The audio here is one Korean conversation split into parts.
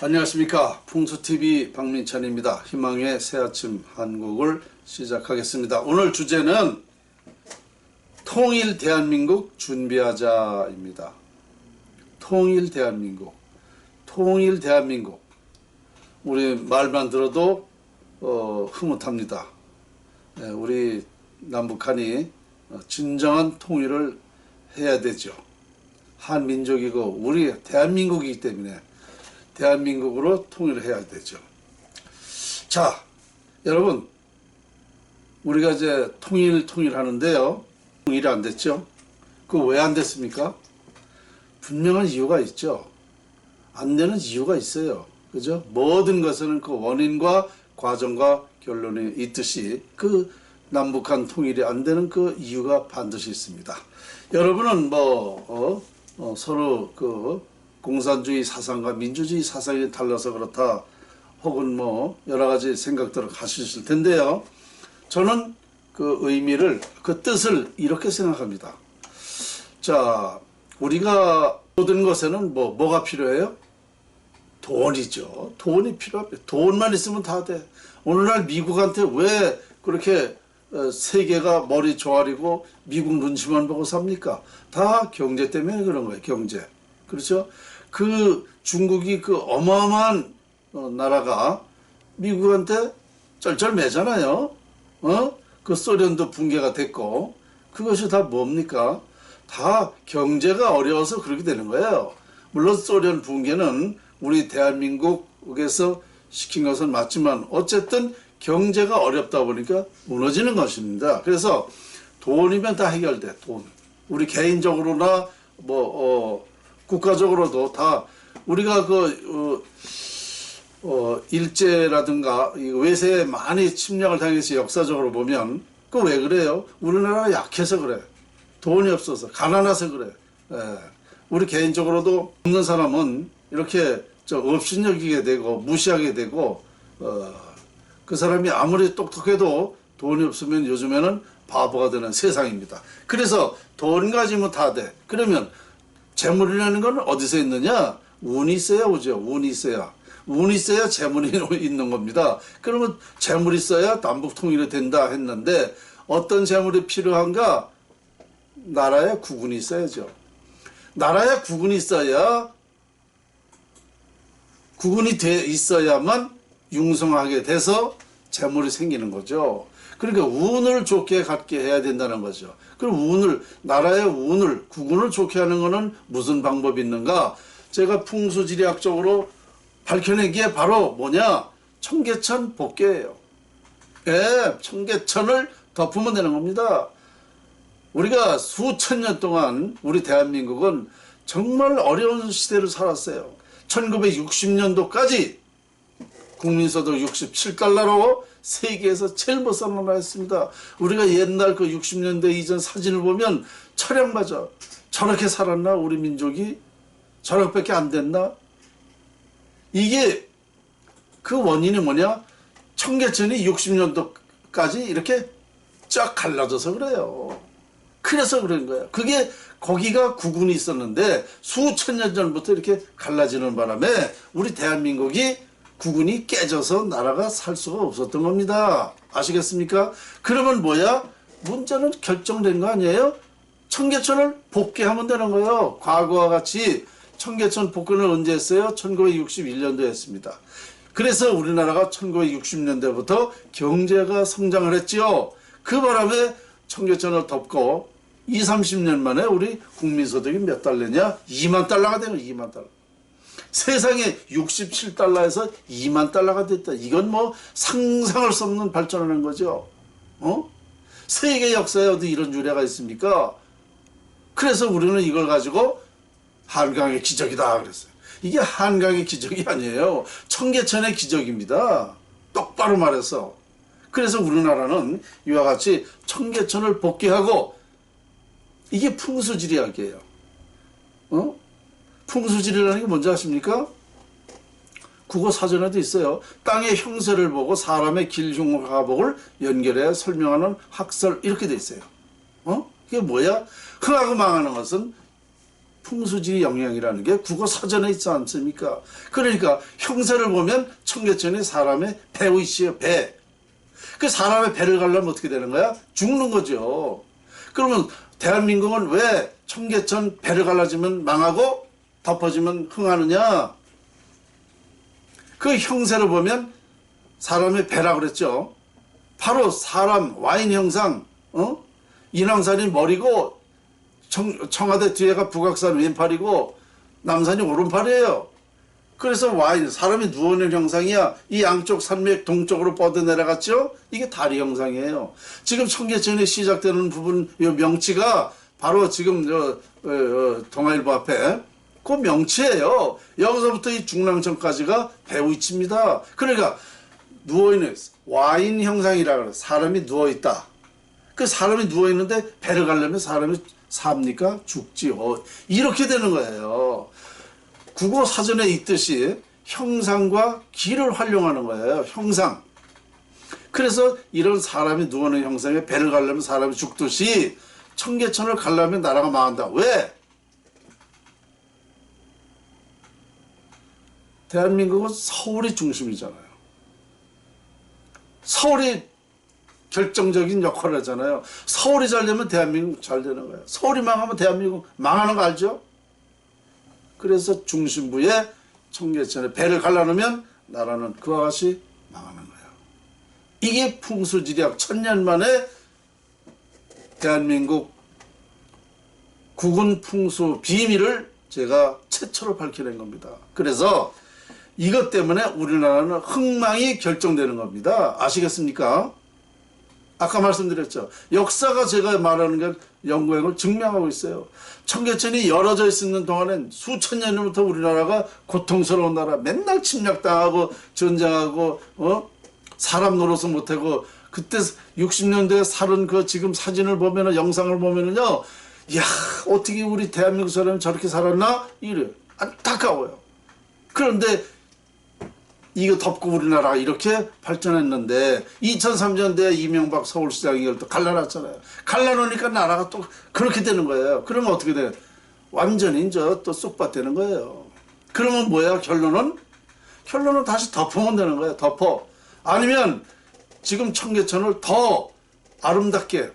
안녕하십니까 풍수TV 박민찬입니다. 희망의 새아침 한국을 시작하겠습니다. 오늘 주제는 통일 대한민국 준비하자 입니다. 통일 대한민국 통일 대한민국 우리 말만 들어도 어, 흐뭇합니다. 예, 우리 남북한이 어, 진정한 통일을 해야 되죠. 한민족이고 우리 대한민국이기 때문에 대한민국으로 통일을 해야 되죠. 자, 여러분, 우리가 이제 통일, 통일 하는데요. 통일이 안 됐죠? 그 왜 안 됐습니까? 분명한 이유가 있죠. 안 되는 이유가 있어요. 그죠? 모든 것은 그 원인과 과정과 결론이 있듯이 그 남북한 통일이 안 되는 그 이유가 반드시 있습니다. 여러분은 뭐, 어, 어, 서로 그 공산주의 사상과 민주주의 사상이 달라서 그렇다 혹은 뭐 여러 가지 생각들을 하셨을 텐데요. 저는 그 의미를 그 뜻을 이렇게 생각합니다. 자, 우리가 모든 것에는 뭐 뭐가 필요해요? 돈이죠. 돈이 필요합니다. 돈만 있으면 다 돼. 오늘날 미국한테 왜 그렇게 어, 세계가 머리 조아리고 미국 눈치만 보고 삽니까? 다 경제 때문에 그런 거예요. 경제. 그렇죠? 그 중국이 그 어마어마한 어, 나라가 미국한테 쩔쩔매잖아요. 어? 그 소련도 붕괴가 됐고 그것이 다 뭡니까? 다 경제가 어려워서 그렇게 되는 거예요. 물론 소련 붕괴는 우리 대한민국에서 시킨 것은 맞지만 어쨌든 경제가 어렵다 보니까 무너지는 것입니다. 그래서 돈이면 다 해결돼. 돈. 우리 개인적으로나 뭐 어, 국가적으로도 다 우리가 그 어, 어, 일제라든가 이 외세에 많이 침략을 당해서 역사적으로 보면 그 왜 그래요? 우리나라가 약해서 그래. 돈이 없어서 가난해서 그래. 예. 우리 개인적으로도 없는 사람은 이렇게 저 업신여기게 되고 무시하게 되고 어, 그 사람이 아무리 똑똑해도 돈이 없으면 요즘에는 바보가 되는 세상입니다. 그래서 돈 가지면 다 돼. 그러면 재물이라는 건 어디서 있느냐? 운이 있어야 오죠. 운이 있어야. 운이 있어야 재물이 있는 겁니다. 그러면 재물이 있어야 남북 통일이 된다 했는데 어떤 재물이 필요한가? 나라에 국운이 있어야죠. 나라에 국운이 있어야 국운이 돼 있어야만 융성하게 돼서 재물이 생기는 거죠. 그러니까 운을 좋게 갖게 해야 된다는 거죠. 그럼 운을 나라의 운을 국운을 좋게 하는 것은 무슨 방법이 있는가? 제가 풍수지리학적으로 밝혀내기에 바로 뭐냐? 청계천 복개예요. 예, 청계천을 덮으면 되는 겁니다. 우리가 수천 년 동안 우리 대한민국은 정말 어려운 시대를 살았어요. 1960년도까지 국민소득 67달러로 세계에서 제일 못 사는 나라였습니다. 우리가 옛날 그 60년대 이전 사진을 보면 철양맞아. 저렇게 살았나 우리 민족이? 저렇게밖에 안 됐나? 이게 그 원인이 뭐냐? 청계천이 60년도까지 이렇게 쫙 갈라져서 그래요. 그래서 그런 거예요. 그게 거기가 구군이 있었는데 수천 년 전부터 이렇게 갈라지는 바람에 우리 대한민국이 구군이 깨져서 나라가 살 수가 없었던 겁니다. 아시겠습니까? 그러면 뭐야? 문제는 결정된 거 아니에요? 청계천을 복귀하면 되는 거예요. 과거와 같이 청계천 복귀를 언제 했어요? 1961년도에 했습니다. 그래서 우리나라가 1960년대부터 경제가 성장을 했지요. 그 바람에 청계천을 덮고 2, 30년 만에 우리 국민소득이 몇 달러냐? 2만 달러가 되는 2만 달러. 세상에 67달러에서 2만 달러가 됐다. 이건 뭐 상상할 수 없는 발전하는 거죠. 어? 세계 역사에 어디 이런 유래가 있습니까? 그래서 우리는 이걸 가지고 한강의 기적이다 그랬어요. 이게 한강의 기적이 아니에요. 청계천의 기적입니다. 똑바로 말해서. 그래서 우리나라는 이와 같이 청계천을 복귀하고 이게 풍수지리학이에요. 어? 풍수지리라는 게 뭔지 아십니까? 국어 사전에도 있어요. 땅의 형세를 보고 사람의 길흉하복을 연결해 설명하는 학설 이렇게 돼 있어요. 어? 이게 뭐야? 흥하고 망하는 것은 풍수지리 영향이라는 게 국어 사전에 있지 않습니까? 그러니까 형세를 보면 청계천이 사람의 배우이시여 배. 그 사람의 배를 가려면 어떻게 되는 거야? 죽는 거죠. 그러면 대한민국은 왜 청계천 배를 갈라지면 망하고 덮어지면 흥하느냐? 그 형세를 보면 사람의 배라 그랬죠. 바로 사람 와인 형상, 어? 인왕산이 머리고 청, 청와대 뒤에가 북악산 왼팔이고 남산이 오른팔이에요. 그래서 와인 사람이 누워있는 형상이야. 이 양쪽 산맥 동쪽으로 뻗어 내려갔죠. 이게 다리 형상이에요. 지금 청계천이 시작되는 부분 이 명치가 바로 지금 저 어, 어, 동아일보 앞에 그 명치예요. 여기서부터 이 중랑천까지가 배우 위치입니다. 그러니까 누워있는 와인 형상이라 그래. 사람이 누워있다. 그 사람이 누워있는데 배를 가려면 사람이 삽니까? 죽지요. 이렇게 되는 거예요. 국어 사전에 있듯이 형상과 기를 활용하는 거예요. 형상. 그래서 이런 사람이 누워있는 형상에 배를 가려면 사람이 죽듯이 청계천을 가려면 나라가 망한다. 왜? 대한민국은 서울이 중심이잖아요. 서울이 결정적인 역할을 하잖아요. 서울이 잘 되면 대한민국 잘 되는 거예요. 서울이 망하면 대한민국 망하는 거 알죠? 그래서 중심부에 청계천에 배를 갈라놓으면 나라는 그와 같이 망하는 거예요. 이게 풍수지리학 천년 만에 대한민국 국군 풍수 비밀을 제가 최초로 밝혀낸 겁니다. 그래서 이것 때문에 우리나라는 흥망이 결정되는 겁니다. 아시겠습니까? 아까 말씀드렸죠. 역사가 제가 말하는 게 연구행을 증명하고 있어요. 청계천이 열어져 있는 동안엔 수천 년 전부터 우리나라가 고통스러운 나라, 맨날 침략당하고 전쟁하고 어 사람 노릇을 못하고 그때 60년대에 살은 그 지금 사진을 보면은 영상을 보면은요, 야 어떻게 우리 대한민국 사람이 저렇게 살았나 이래 안타까워요. 그런데 이거 덮고 우리나라가 이렇게 발전했는데 2003년도에 이명박 서울시장이 이걸 또 갈라놨잖아요. 갈라놓으니까 나라가 또 그렇게 되는 거예요. 그러면 어떻게 돼? 완전히 이제 또 쏙밭 되는 거예요. 그러면 뭐야 결론은? 결론은 다시 덮으면 되는 거예요. 덮어. 아니면 지금 청계천을 더 아름답게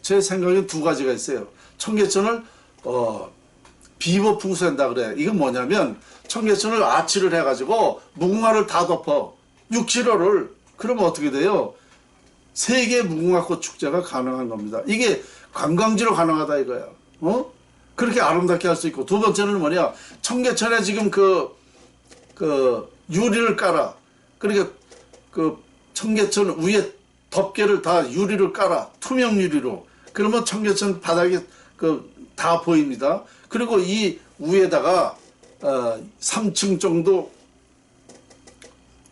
제 생각엔 두 가지가 있어요. 청계천을 어 비보 풍수한다 그래. 이건 뭐냐면 청계천을 아치를 해가지고 무궁화를 다 덮어 6, 7월을 그러면 어떻게 돼요? 세계 무궁화꽃 축제가 가능한 겁니다. 이게 관광지로 가능하다 이거야. 어? 그렇게 아름답게 할 수 있고 두 번째는 뭐냐? 청계천에 지금 그, 그 유리를 깔아. 그러니까 그 청계천 위에 덮개를 다 유리를 깔아. 투명 유리로. 그러면 청계천 바닥이 그 다 보입니다. 그리고 이 위에다가 어, 3층 정도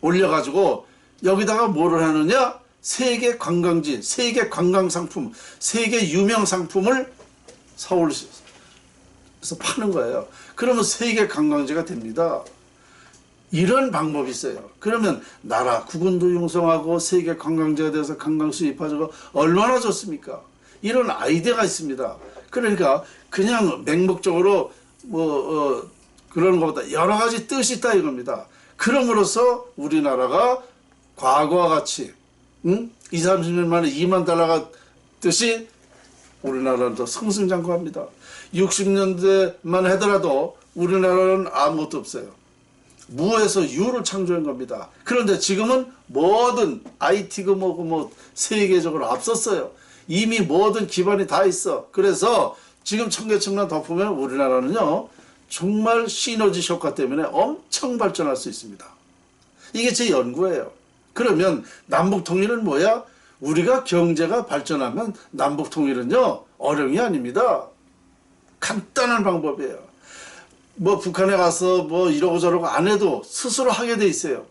올려가지고 여기다가 뭐를 하느냐? 세계 관광지, 세계 관광 상품, 세계 유명 상품을 서울에서 파는 거예요. 그러면 세계 관광지가 됩니다. 이런 방법이 있어요. 그러면 나라 국군도 융성하고 세계 관광지가 돼서 관광 수입하고 얼마나 좋습니까? 이런 아이디어가 있습니다. 그러니까 그냥 맹목적으로 뭐 어, 그런 것보다 여러 가지 뜻이 있다 이겁니다. 그럼으로써 우리나라가 과거와 같이 응? 2, 30년 만에 2만 달러가 뜻이 우리나라는 더 승승장구합니다. 60년대만 하더라도 우리나라는 아무것도 없어요. 무에서 유를 창조한 겁니다. 그런데 지금은 뭐든 IT고 뭐고 뭐 세계적으로 앞섰어요. 이미 모든 기반이 다 있어. 그래서 지금 청계천만 덮으면 우리나라는요 정말 시너지 효과 때문에 엄청 발전할 수 있습니다. 이게 제 연구예요. 그러면 남북 통일은 뭐야? 우리가 경제가 발전하면 남북 통일은요 어려움이 아닙니다. 간단한 방법이에요. 뭐 북한에 가서 뭐 이러고 저러고 안 해도 스스로 하게 돼 있어요.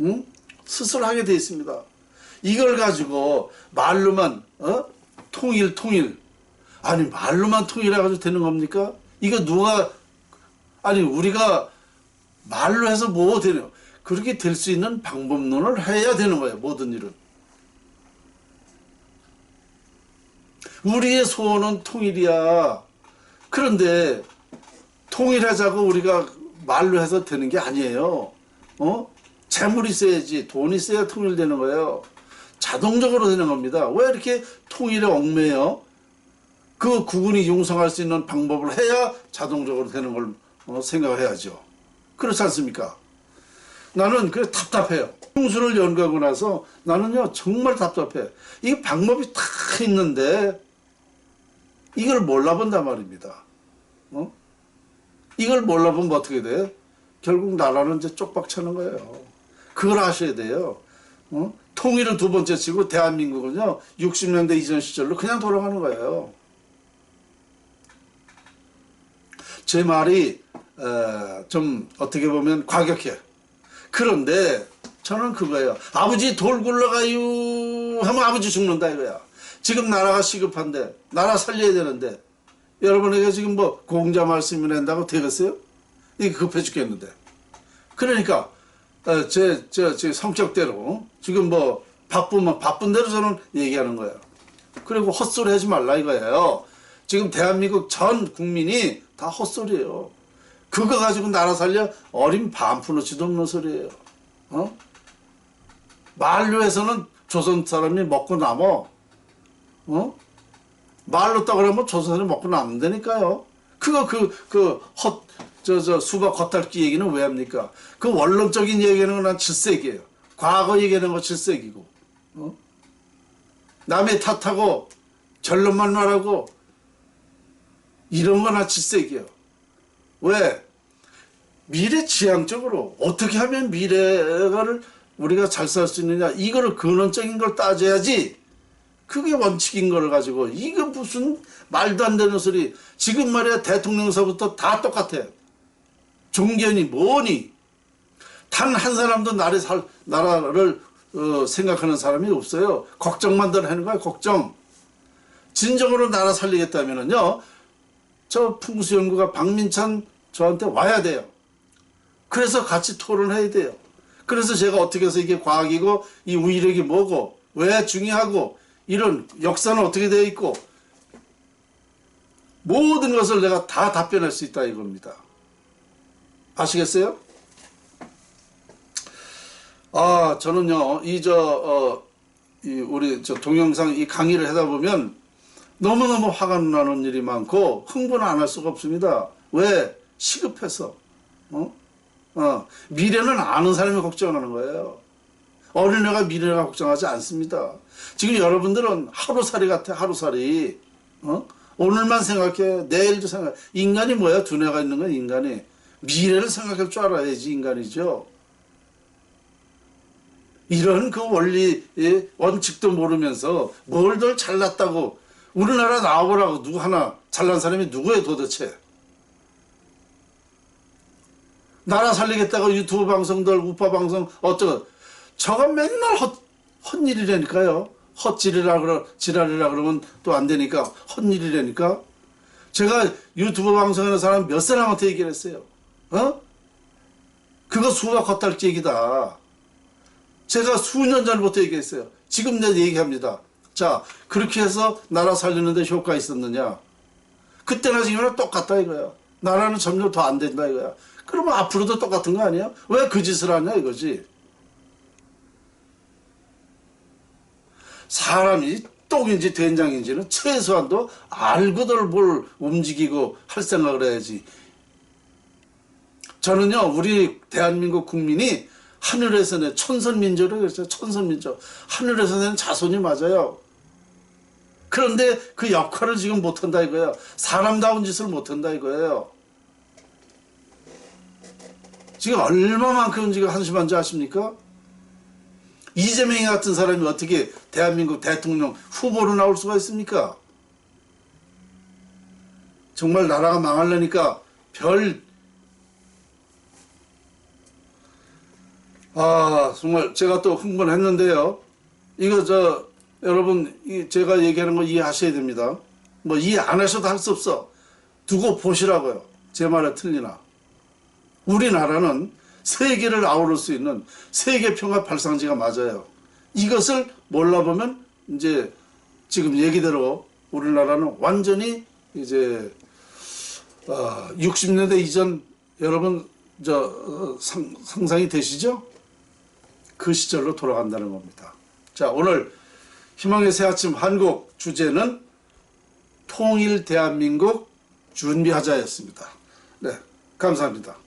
응? 스스로 하게 돼 있습니다. 이걸 가지고 말로만 어? 통일 통일 아니 말로만 통일해가지고 되는 겁니까? 이거 누가 아니 우리가 말로 해서 뭐 되냐 그렇게 될 수 있는 방법론을 해야 되는 거예요 모든 일은 우리의 소원은 통일이야 그런데 통일하자고 우리가 말로 해서 되는 게 아니에요. 어? 재물이 있어야지 돈이 있어야 통일되는 거예요. 자동적으로 되는 겁니다. 왜 이렇게 통일에 얽매여? 그 구분이 융성할 수 있는 방법을 해야 자동적으로 되는 걸 어, 생각해야죠. 그렇지 않습니까? 나는 그 답답해요. 풍수를 연구하고 나서 나는요 정말 답답해. 이 방법이 다 있는데 이걸 몰라본단 말입니다. 어? 이걸 몰라보면 어떻게 돼? 결국 나라는 이제 쪽박 차는 거예요. 그걸 아셔야 돼요. 어? 통일은 두 번째 치고 대한민국은요 60년대 이전 시절로 그냥 돌아가는 거예요. 제 말이 에, 좀 어떻게 보면 과격해. 그런데 저는 그거예요. 아버지 돌 굴러가요 하면 아버지 죽는다 이거야. 지금 나라가 시급한데 나라 살려야 되는데 여러분에게 지금 뭐 공자 말씀을 한다고 되겠어요? 이게 급해 죽겠는데. 그러니까 어, 제, 제, 제 성격대로 지금 뭐 바쁘면 바쁜 대로 저는 얘기하는 거예요. 그리고 헛소리 하지 말라 이거예요. 지금 대한민국 전 국민이 다 헛소리예요. 그거 가지고 나라 살려 어린 반푼어치도 없는 소리예요. 어? 해서는 조선 사람이 먹고 남어. 어? 말로 따 그러면 조선 사람이 먹고 남는다니까요. 그거 그 그 헛 저 저 수박 겉핥기 얘기는 왜 합니까? 그 원론적인 얘기는 난 7세기예요. 과거 얘기하는 거 7세기고. 어? 남의 탓하고 결론만 말하고 이런 거나 7세기예요. 왜? 미래 지향적으로 어떻게 하면 미래를 우리가 잘 살 수 있느냐 이거를 근원적인 걸 따져야지 그게 원칙인 걸 가지고 이거 무슨 말도 안 되는 소리. 지금 말이야 대통령서부터 다 똑같아 종견이 뭐니? 단 한 사람도 나를 살 나라를 어, 생각하는 사람이 없어요. 걱정만 들 하는 거야 걱정. 진정으로 나라 살리겠다면은요 저 풍수연구가 박민찬 저한테 와야 돼요. 그래서 같이 토론해야 돼요. 그래서 제가 어떻게 해서 이게 과학이고 이 우위력이 뭐고 왜 중요하고 이런 역사는 어떻게 되어 있고 모든 것을 내가 다 답변할 수 있다 이겁니다. 아시겠어요? 아 저는요 이저 어, 이 우리 저 동영상 이 강의를 하다 보면 너무너무 화가 나는 일이 많고 흥분을 안할 수가 없습니다. 왜? 시급해서. 어? 어. 미래는 아는 사람이 걱정하는 거예요. 어린애가 미래가 걱정하지 않습니다. 지금 여러분들은 하루살이 같아, 하루살이. 어? 오늘만 생각해, 내일도 생각해. 인간이 뭐야? 두뇌가 있는 건 인간이. 미래를 생각할 줄 알아야지, 인간이죠. 이런 그 원리의 원칙도 모르면서 뭘들 잘났다고 우리나라 나와보라고 누구 하나 잘난 사람이 누구예요 도대체 나라 살리겠다고 유튜브 방송 들 우파 방송 어쩌고 저거 맨날 헛, 헛일이라니까요 헛질이라 그러 지랄이라 그러면 또 안 되니까 헛일이라니까 제가 유튜브 방송하는 사람 몇 사람한테 얘기를 했어요 어? 그거 수박 헛달지 얘기다 제가 수년 전부터 얘기했어요 지금 내 얘기합니다 자, 그렇게 해서 나라 살리는데 효과 있었느냐? 그때나 지금이나 똑같다 이거야. 나라는 점점 더 안 된다 이거야. 그러면 앞으로도 똑같은 거 아니야? 왜 그 짓을 하냐 이거지. 사람이 똥인지 된장인지는 최소한도 알고들 뭘 움직이고 할 생각을 해야지. 저는요, 우리 대한민국 국민이 하늘에서 내 천선민족을 그랬어요. 천선민족. 하늘에서 낸 자손이 맞아요. 그런데 그 역할을 지금 못한다 이거예요. 사람다운 짓을 못한다 이거예요. 지금 얼마만큼 지금 한심한지 아십니까? 이재명이 같은 사람이 어떻게 대한민국 대통령 후보로 나올 수가 있습니까? 정말 나라가 망하려니까 별, 아, 정말 제가 또 흥분했는데요. 이거 저, 여러분 이 제가 얘기하는 거 이해하셔야 됩니다. 뭐 이해 안 하셔도 할 수 없어. 두고 보시라고요. 제 말에 틀리나. 우리나라는 세계를 아우를 수 있는 세계 평화 발상지가 맞아요. 이것을 몰라보면 이제 지금 얘기대로 우리나라는 완전히 이제 어, 60년대 이전 여러분 저 어, 상, 상상이 되시죠? 그 시절로 돌아간다는 겁니다. 자 오늘 희망의 새 아침 한국 주제는 통일 대한민국 준비하자였습니다. 네 감사합니다.